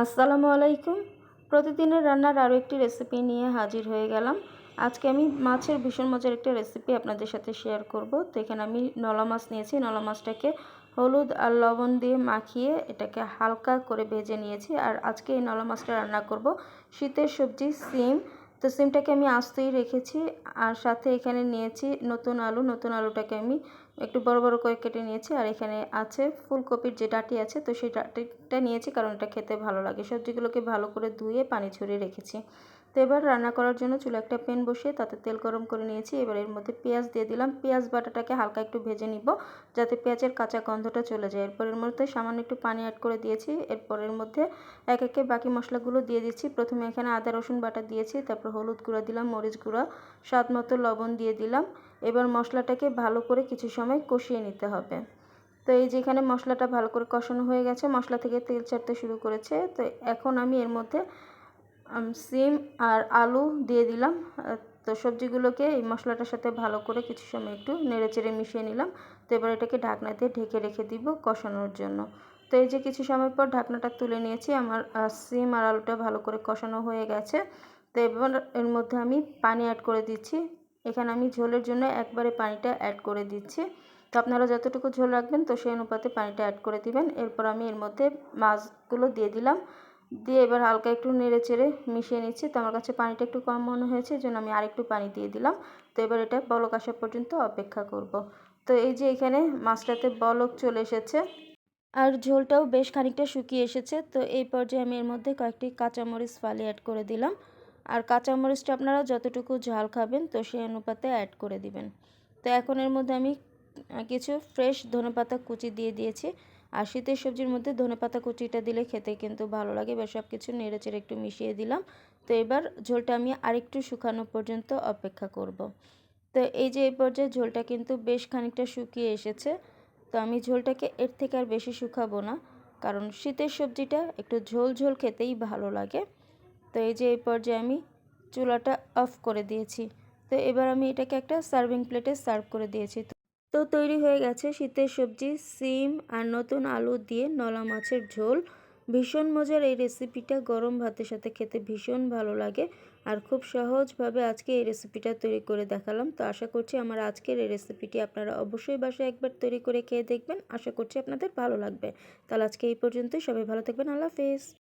আসসালামু আলাইকুম। প্রতিদিনের রান্নার আরও একটি রেসিপি নিয়ে হাজির হয়ে গেলাম। আজকে আমি মাছের ভীষণ মজার একটা রেসিপি আপনাদের সাথে শেয়ার করব। তো এখানে আমি নলা মাছ নিয়েছি। নলা মাছটাকে হলুদ আর লবণ দিয়ে মাখিয়ে এটাকে হালকা করে ভেজে নিয়েছি। আর আজকে এই নলা মাছটা রান্না করব শীতের সবজি, সিম। তো সিমটাকে আমি আস্তই রেখেছি। আর সাথে এখানে নিয়েছি নতুন আলু। নতুন আলুটাকে আমি একটু বড় বড় করে কেটে নিয়েছি আর এখানে আছে ফুলকপির যে ডাটি আছে, তো সেই ডাটিটা নিয়েছি কারণ এটা খেতে ভালো লাগে। সবজিগুলোকে ভালো করে ধুয়ে পানি ছড়িয়ে রেখেছি। তো এবার রান্না করার জন্য চুলো একটা প্যান বসিয়ে তাতে তেল গরম করে নিয়েছি। এবার এর মধ্যে পেঁয়াজ দিয়ে দিলাম। পেঁয়াজ বাটাটাকে হালকা একটু ভেজে নিব যাতে পেঁয়াজের কাঁচা গন্ধটা চলে যায়। এরপর এর মধ্যে সামান্য একটু পানি অ্যাড করে দিয়েছি। এরপর এর মধ্যে এক একে বাকি মশলাগুলো দিয়ে দিচ্ছি। প্রথমে এখানে আদা, রসুন বাটা দিয়েছি। তারপর হলুদ গুঁড়া দিলাম, মরিচ গুঁড়া, স্বাদ মতো লবণ দিয়ে দিলাম। এবার মশলাটাকে ভালো করে কিছু সময় কষিয়ে নিতে হবে। তো এই যেখানে মশলাটা ভালো করে কষানো হয়ে গেছে, মশলা থেকে তেল ছাড়তে শুরু করেছে। তো এখন আমি এর মধ্যে সিম আর আলু দিয়ে দিলাম। তো সবজিগুলোকে এই মশলাটার সাথে ভালো করে কিছু সময় একটু নেড়ে চেড়ে মিশিয়ে নিলাম। তো এবার এটাকে ঢাকনা দিয়ে ঢেকে রেখে দিব কষানোর জন্য। তো এই যে কিছু সময় পর ঢাকনাটা তুলে নিয়েছি, আমার সিম আর আলুটা ভালো করে কষানো হয়ে গেছে। তো এবার এর মধ্যে আমি পানি অ্যাড করে দিচ্ছি। এখানে আমি ঝোলের জন্য একবারে পানিটা অ্যাড করে দিচ্ছি। তো আপনারা যতটুকু ঝোল রাখবেন, তো সেই অনুপাতে পানিটা অ্যাড করে দিবেন। এরপর আমি এর মধ্যে মাছগুলো দিয়ে দিলাম। দিয়ে এবার হালকা একটু নেড়ে চেড়ে মিশিয়ে নিচ্ছি। তো আমার কাছে পানিটা একটু কম মনে হয়েছে এই জন্য আমি আরেকটু পানি দিয়ে দিলাম। তো এবার এটা বলক আসা পর্যন্ত অপেক্ষা করব। তো এই যে এখানে মাছটাতে বলক চলে এসেছে। আর ঝোলটাও বেশ খানিকটা শুকিয়ে এসেছে। তো এই পর্যায়ে আমি এর মধ্যে কয়েকটি কাঁচামরিচ ফালি অ্যাড করে দিলাম। আর কাঁচামরিচটা আপনারা যতটুকু ঝাল খাবেন, তো সেই অনুপাতে অ্যাড করে দিবেন। তো এখন এর মধ্যে আমি কিছু ফ্রেশ ধনেপাতা কুচি দিয়ে দিয়েছি। আর শীতের সবজির মধ্যে ধনেপাতা কুচিটা দিলে খেতে কিন্তু ভালো লাগে এবার সব কিছু নেড়েচেড়ে একটু মিশিয়ে দিলাম। তো এবার ঝোলটা আমি আরেকটু শুকানো পর্যন্ত অপেক্ষা করব। তো এই যে এই পর্যায়ে ঝোলটা কিন্তু বেশ খানিকটা শুকিয়ে এসেছে। তো আমি ঝোলটাকে এর থেকে আর বেশি শুকাবো না, কারণ শীতের সবজিটা একটু ঝোল ঝোল খেতেই ভালো লাগে। তো এই যে এই পর্যায়ে আমি চুলাটা অফ করে দিয়েছি। তো এবার আমি এটাকে একটা সার্ভিং প্লেটে সার্ভ করে দিয়েছি। তো তৈরি হয়ে গেছে শীতের সবজি, সিম আর নতুন আলু দিয়ে নলা মাছের ঝোল। ভীষণ মজার এই রেসিপিটা। গরম ভাতের সাথে খেতে ভীষণ ভালো লাগে আর খুব সহজভাবে আজকে এই রেসিপিটা তৈরি করে দেখালাম। তো আশা করছি আমার আজকের এই রেসিপিটি আপনারা অবশ্যই বাসায় একবার তৈরি করে খেয়ে দেখবেন। আশা করছি আপনাদের ভালো লাগবে। তাহলে আজকে এই পর্যন্তই। সবাই ভালো থাকবেন। আল্লাহ হাফেজ।